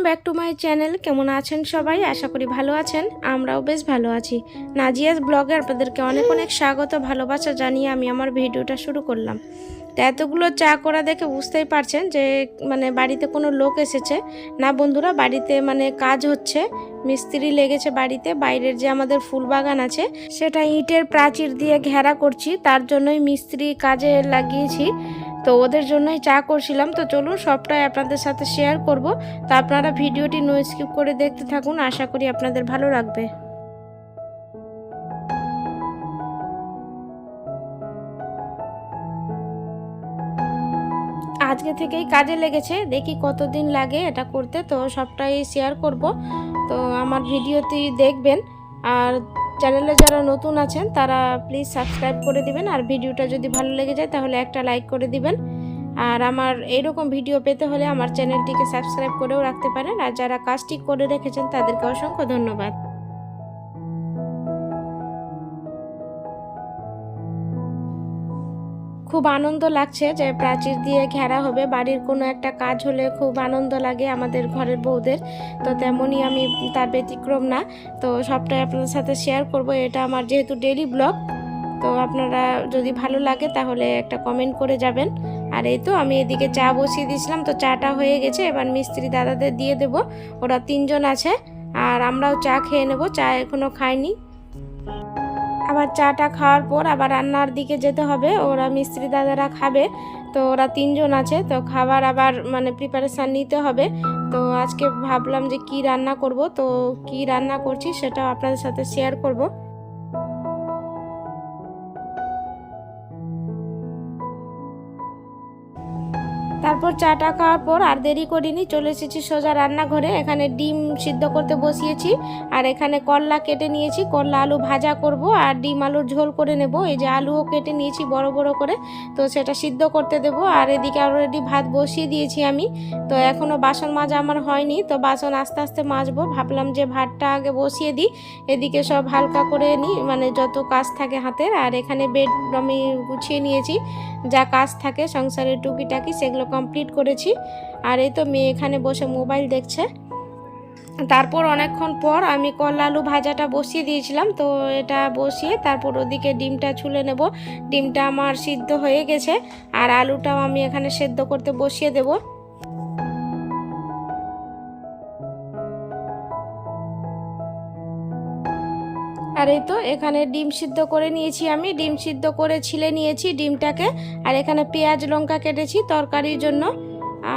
Welcome back to my channel কেমন আছেন সবাই? আশা করি ভালো আছেন। আমরাও বেশ ভালো আছি। নাজিয়াস ব্লগে আপনাদেরকে অনেক অনেক স্বাগত, ভালোবাসা জানিয়ে আমি আমার ভিডিওটা শুরু করলাম। তো এতগুলো চা করা দেখে বুঝতেই পারছেন যে মানে বাড়িতে কোনো লোক এসেছে। না বন্ধুরা, বাড়িতে মানে কাজ হচ্ছে। মিস্ত্রি লেগেছে বাড়িতে। বাইরের যে আমাদের ফুল বাগান আছে, সেটা ইটের প্রাচীর দিয়ে ঘেরা করছি। তার জন্যই মিস্ত্রি কাজে লাগিয়েছি। তো ওদের জন্যই চা করছিলাম। তো চলুন, সবটাই আপনাদের সাথে শেয়ার করব। তো আপনারা ভিডিওটি নো স্কিপ করে দেখতে থাকুন, আশা করি আপনাদের ভালো লাগবে। আজকে থেকেই কাজে লেগেছে, দেখি কতদিন লাগে এটা করতে। তো সবটাই শেয়ার করব। তো আমার ভিডিওটি দেখবেন। আর চ্যানেলে যারা নতুন আছেন, তারা প্লিজ সাবস্ক্রাইব করে দিবেন আর ভিডিওটা যদি ভালো লেগে যায়, তাহলে একটা লাইক করে দিবেন। আর আমার এইরকম ভিডিও পেতে হলে আমার চ্যানেলটিকে সাবস্ক্রাইব করেও রাখতে পারেন। আর যারা কাজটি করে রেখেছেন তাদেরকে অসংখ্য ধন্যবাদ। খুব আনন্দ লাগছে যে প্রাচীর দিয়ে ঘেরা হবে। বাড়ির কোনো একটা কাজ হলে খুব আনন্দ লাগে আমাদের ঘরের বউদের। তো তেমনই আমি তার ব্যতিক্রম না। তো সবটাই আপনাদের সাথে শেয়ার করব। এটা আমার যেহেতু ডেলি ব্লগ তো আপনারা যদি ভালো লাগে তাহলে একটা কমেন্ট করে যাবেন। আর এই তো আমি এদিকে চা বসিয়ে দিয়েছিলাম, তো চাটা হয়ে গেছে। এবার মিস্ত্রি দাদাদের দিয়ে দেব। ওরা তিনজন আছে, আর আমরাও চা খেয়ে নেব। চা এখনও খাইনি। আবার চাটা খাওয়ার পর আবার রান্নার দিকে যেতে হবে। ওরা মিস্ত্রি দাদারা খাবে, তো ওরা তিনজন আছে, তো খাবার আবার মানে প্রিপারেশান নিতে হবে। তো আজকে ভাবলাম যে কি রান্না করব, তো কি রান্না করছি সেটা আপনাদের সাথে শেয়ার করব। তারপর চাটা খাওয়ার পর আর দেরি করিনি, চলে এসেছি সোজা রান্নাঘরে। এখানে ডিম সিদ্ধ করতে বসিয়েছি, আর এখানে করলা কেটে নিয়েছি। করলা আলু ভাজা করব আর ডিম আলুর ঝোল করে নেব। এই যে আলুও কেটে নিয়েছি বড় বড় করে, তো সেটা সিদ্ধ করতে দেব। আর এদিকে অলরেডি ভাত বসিয়ে দিয়েছি আমি। তো এখনও বাসন মাজা আমার হয়নি, তো বাসন আস্তে আস্তে মাজবো। ভাবলাম যে ভাতটা আগে বসিয়ে দিই, এদিকে সব হালকা করে নিই মানে যত কাজ থাকে হাতের। আর এখানে বেড আমি গুছিয়ে নিয়েছি, যা কাজ থাকে সংসারের টুকিটাকি, সেগুলো কমপ্লিট করেছি। আর এই তো মেয়ে এখানে বসে মোবাইল দেখছে। তারপর অনেকক্ষণ পর আমি কলা আলু ভাজাটা বসিয়ে দিয়েছিলাম। তো এটা বসিয়ে তারপর ওদিকে ডিমটা ছুলে নেব। ডিমটা আমার সিদ্ধ হয়ে গেছে। আর আলুটাও আমি এখানে সেদ্ধ করতে বসিয়ে দেবো। এই তো, এখানে ডিম সিদ্ধ করে নিয়েছি আমি। ডিম সিদ্ধ করে ছিলে নিয়েছি ডিমটাকে। আর এখানে পেঁয়াজ, লঙ্কা কেটেছি তরকারির জন্য।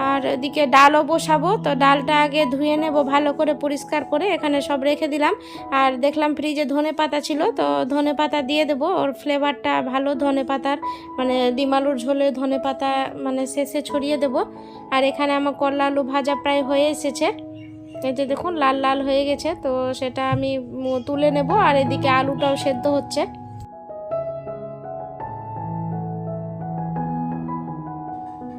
আর এদিকে ডালও বসাবো। তো ডালটা আগে ধুয়ে নেব, ভালো করে পরিষ্কার করে এখানে সব রেখে দিলাম। আর দেখলাম ফ্রিজে ধনে পাতা ছিল, তো ধনে পাতা দিয়ে দেবো। ওর ফ্লেভারটা ভালো ধনে পাতার মানে ডিম আলুর ঝোলে ধনে পাতা মানে শেষে ছড়িয়ে দেব। আর এখানে আমার করলা আলু ভাজা প্রায় হয়ে এসেছে। এই যে দেখুন, লাল লাল হয়ে গেছে, তো সেটা আমি তুলে নেব, আর এদিকে আলুটাও সেদ্ধ হচ্ছে।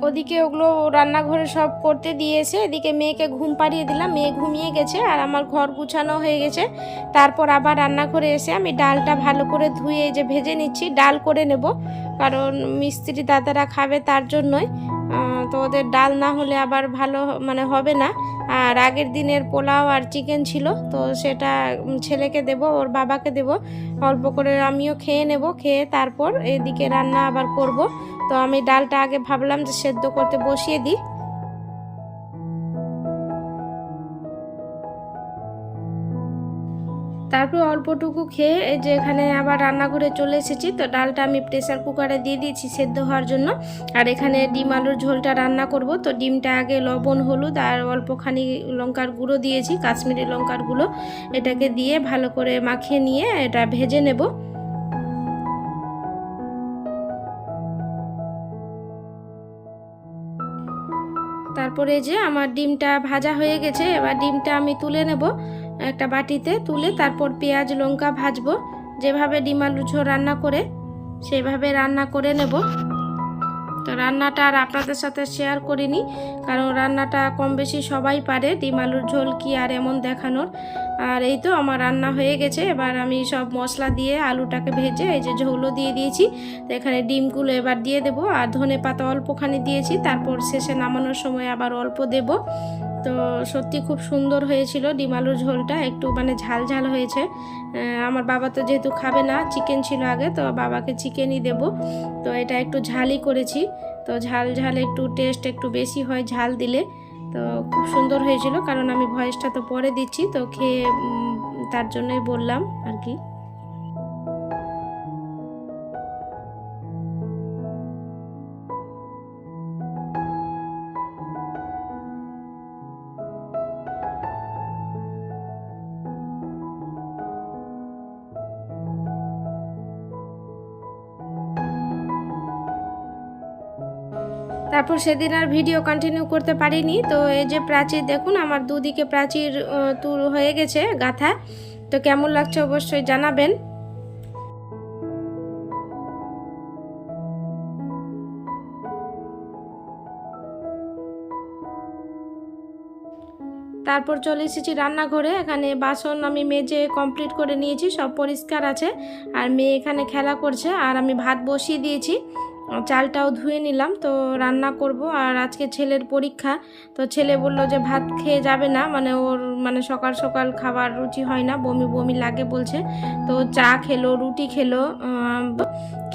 ওদিকে ওগুলো রান্নাঘরে সব করতে দিয়েছে, এদিকে মেয়েকে ঘুম পাড়িয়ে দিলাম, মেয়ে ঘুমিয়ে গেছে, আর আমার ঘর গুছানো হয়ে গেছে। তারপর আবার রান্নাঘরে এসে আমি ডালটা ভালো করে ধুয়ে যে ভেজে নিচ্ছি, ডাল করে নেব, কারণ মিস্ত্রি দাদারা খাবে তার জন্যই। তো ওদের ডাল না হলে আবার ভালো মানে হবে না। আর আগের দিনের পোলাও আর চিকেন ছিল, তো সেটা ছেলেকে দেব, ওর বাবাকে দেব। অল্প করে আমিও খেয়ে নেব, খেয়ে তারপর এদিকে রান্না আবার করব। তো আমি ডালটা আগে ভাবলাম যে সেদ্ধ করতে বসিয়ে দিই। তারপর অল্পটুকু খেয়ে এই যে এখানে আবার রান্নাঘরে চলে এসেছি। তো ডালটা আমি প্রেসার কুকারে দিয়ে দিয়েছি সেদ্ধ হওয়ার জন্য। আর এখানে ডিম আলুর ঝোলটা রান্না করব। তো ডিমটা আগে লবণ, হলুদ আর অল্পখানি লঙ্কার গুঁড়ো দিয়েছি, কাশ্মীরি লঙ্কার গুঁড়ো। এটাকে দিয়ে ভালো করে মাখিয়ে নিয়ে এটা ভেজে নেব। তারপরে যে আমার ডিমটা ভাজা হয়ে গেছে, এবার ডিমটা আমি তুলে নেব। একটা বাটিতে তুলে তারপর পেঁয়াজ, লঙ্কা ভাজবো। যেভাবে ডিম আলু ঝোল রান্না করে, সেভাবে রান্না করে নেব। তো রান্নাটা আর আপনাদের সাথে শেয়ার করিনি, কারণ রান্নাটা কম বেশি সবাই পারে, ডিম আলুর ঝোল কি আর এমন দেখানোর। আর এই তো আমার রান্না হয়ে গেছে, এবার আমি সব মশলা দিয়ে আলুটাকে ভেজে এই যে ঝোলও দিয়ে দিয়েছি। তো এখানে ডিমগুলো এবার দিয়ে দেবো, আর ধনে পাতা অল্পখানি দিয়েছি, তারপর শেষে নামানোর সময় আবার অল্প দেব। তো সত্যি খুব সুন্দর হয়েছিল ডিম আলুর ঝোলটা, একটু মানে ঝাল ঝাল হয়েছে। আমার বাবা তো যেহেতু খাবে না চিকেন ছিল আগে, তো বাবাকে চিকেনই দেব। তো এটা একটু ঝালই করেছি। তো ঝাল ঝাল একটু টেস্ট একটু বেশি হয় ঝাল দিলে। তো খুব সুন্দর হয়েছিল, কারণ আমি ভয়েসটা তো পরে দিচ্ছি, তো খেয়ে তার জন্যই বললাম আর কি। তারপর সেদিন আর ভিডিও কন্টিনিউ করতে পারিনি। তো এই যে প্রাচীর, দেখুন আমার দুদিকে প্রাচীর তুর হয়ে গেছে, গাথা। তো কেমন লাগছে অবশ্যই জানাবেন। তারপর চলে এসেছি রান্নাঘরে। এখানে বাসন আমি মেজে কমপ্লিট করে নিয়েছি, সব পরিষ্কার আছে। আর মেয়ে এখানে খেলা করছে, আর আমি ভাত বসিয়ে দিয়েছি। চালটাও ধুয়ে নিলাম, তো রান্না করব। আর আজকে ছেলের পরীক্ষা, তো ছেলে বলল যে ভাত খেয়ে যাবে না মানে ওর মানে সকাল সকাল খাবার রুচি হয় না, বমি বমি লাগে বলছে। তো চা খেলো, রুটি খেলো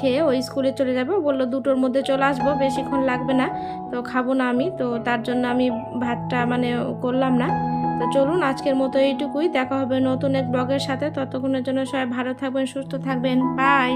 খেয়ে ওই স্কুলে চলে যাবে। বলল দুটোর মধ্যে চলে আসব, বেশিক্ষণ লাগবে না, তো খাব না আমি। তো তার জন্য আমি ভাতটা মানে করলাম না। তো চলুন, আজকের মতো এইটুকুই। দেখা হবে নতুন এক ব্লগের সাথে। ততক্ষণের জন্য সবাই ভালো থাকবেন, সুস্থ থাকবেন। বাই!